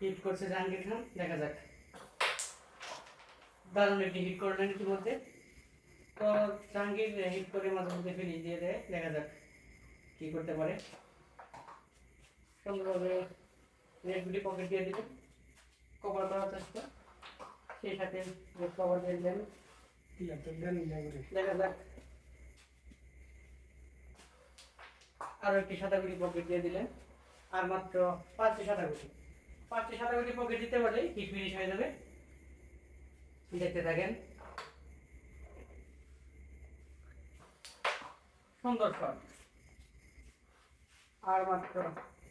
Hit করছে জাহাঙ্গীর খান দেখা যাক। দারুণ একটি হিট করলেন ইতিমধ্যে। তো জাহাঙ্গীর হিট করে মাঝে মধ্যে ফিরিয়ে দিয়ে দেয় দেখা যাক কি করতে পারে। সুন্দরভাবে নেটগুলি পকেট দিয়ে দিলেন। কভার করার চেষ্টা। সেই সাথে কভার দিয়ে দিলেন। দেখা যাক। আরও একটি সাদা গুটি পকেট দিয়ে দিলেন। আর মাত্র পাঁচটি সাদা গুটি পাঁচটি সাদা গুটি পকেট দিতে পারলেই হিট ফিনিশ হয়ে যাবে। দেখতে থাকেন। সুন্দর শট আর মাত্র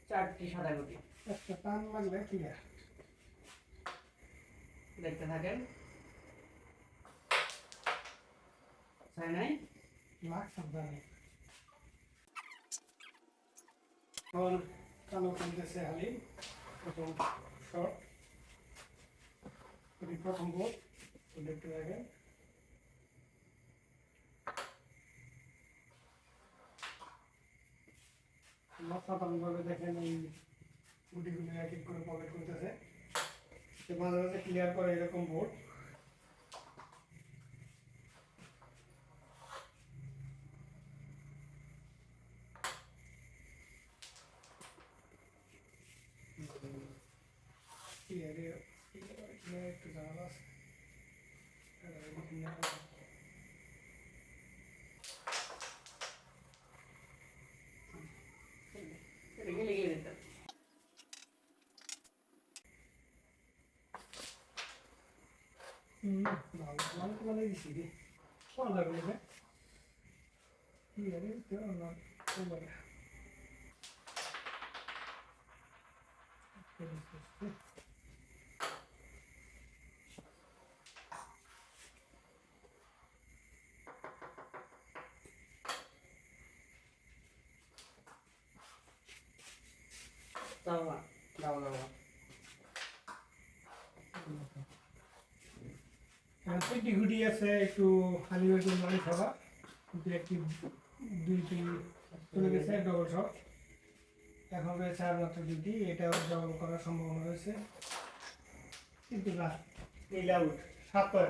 চারটি সাদা গুটি একটা টান লাগলে ক্লিয়ার দেখতে থাকেন। নাই? লাখ এখন কালো খেলতেছে হালি প্রথম শট এটি প্রথম তো দেখতে থাকেন। দেখেন এই গুটিগুলি এক এক করে পকেট করতেছে। মাঝে মাঝে ক্লিয়ার করে এরকম বোর্ড ক্লিয়ারে ক্লিয়ার একটু জানালা আছে আর এদিকে clear ওভার দাও দাও। তিনটি গুটি আছে একটু খালি একটু মারি খাবা কিন্তু একটি দুইটি চলে গেছে ডবল শট এখন রয়েছে আর মাত্র দুটি এটাও ডবল করার সম্ভাবনা রয়েছে। কিন্তু না এই আউট সাত পয়েন্ট।